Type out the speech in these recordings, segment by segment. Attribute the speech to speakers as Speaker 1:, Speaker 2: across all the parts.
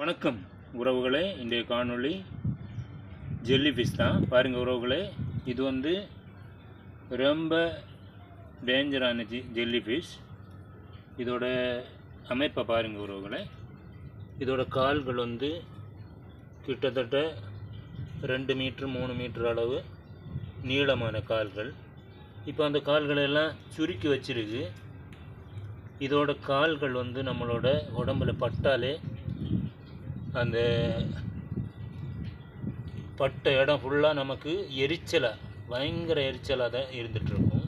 Speaker 1: வணக்கம் உறவுகளே இன்றைய காணொளி ஜெல்லி ஃபிஷ் தான். பாருங்கள் உறவுகளே இது வந்து ரொம்ப டேஞ்சரான ஜி ஜெல்லி ஃபிஷ் இதோட அமைப்பை பாருங்கள் உறவுகளே. இதோட கால்கள் வந்து கிட்டத்தட்ட ரெண்டு மீட்ரு மூணு மீட்ரு அளவு நீளமான கால்கள். இப்போ அந்த கால்களெல்லாம் சுருக்கி வச்சிருக்கு. இதோட கால்கள் வந்து நம்மளோட உடம்புல பட்டாலே அந்த பட்ட இடம் ஃபுல்லாக நமக்கு எரிச்சலாக பயங்கர எரிச்சலாக தான் இருந்துகிட்ருக்கும்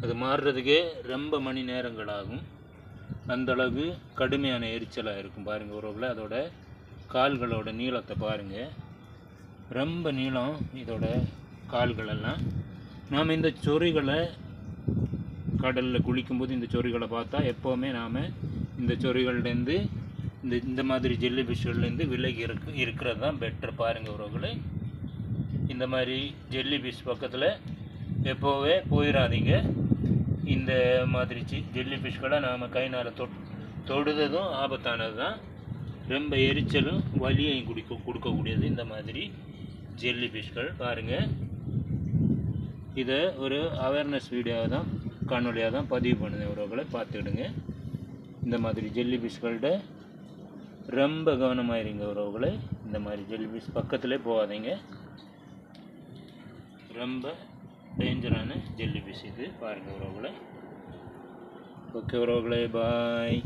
Speaker 1: அது மாறுறதுக்கே ரொம்ப மணி நேரங்கள் ஆகும் அந்த கடுமையான எரிச்சலாக இருக்கும் பாருங்கள் உறவுல அதோட கால்களோட நீளத்தை பாருங்கள் ரொம்ப நீளம் இதோட கால்களெல்லாம். நாம் இந்த சொறிகளை கடலில் குளிக்கும்போது இந்த சொறிகளை பார்த்தா எப்போவுமே நாம் இந்த சொறிகள்லேருந்து இந்த இந்த மாதிரி ஜெல்லி ஃபிஷ்கள்லேருந்து விலகி இருக்கு இருக்கிறது தான் பெட்டர் பாருங்கள் உறவுகளை. இந்த மாதிரி ஜெல்லி ஃபிஷ் பக்கத்தில் எப்போவே போயிடாதீங்க இந்த மாதிரி ஜெல்லி ஃபிஷ்களை நாம் கைனால் தொட் தொடுததும் ஆபத்தானது தான் ரொம்ப எரிச்சலும் வலியையும் குடிக்க கொடுக்கக்கூடியது இந்த மாதிரி ஜெல்லி ஃபிஷ்கள் பாருங்கள் இதை ஒரு அவேர்னஸ் வீடியோவாக தான் காணொலியாக தான் பதிவு பண்ணுது உறவுகளை. பார்த்துக்கிடுங்க. இந்த மாதிரி ஜெல்லி ஃபிஷ்கள்கிட்ட ரொம்ப கவனமாயிருங்க உறவுகளை. இந்த மாதிரி ஜெல்லி பக்கத்துலேயே போகாதீங்க. ரொம்ப டேஞ்சரான ஜெல்லி ஃபிஷ் இது. பாருங்கள் உறவுகளை. ஓகே உறவுகளே பாய்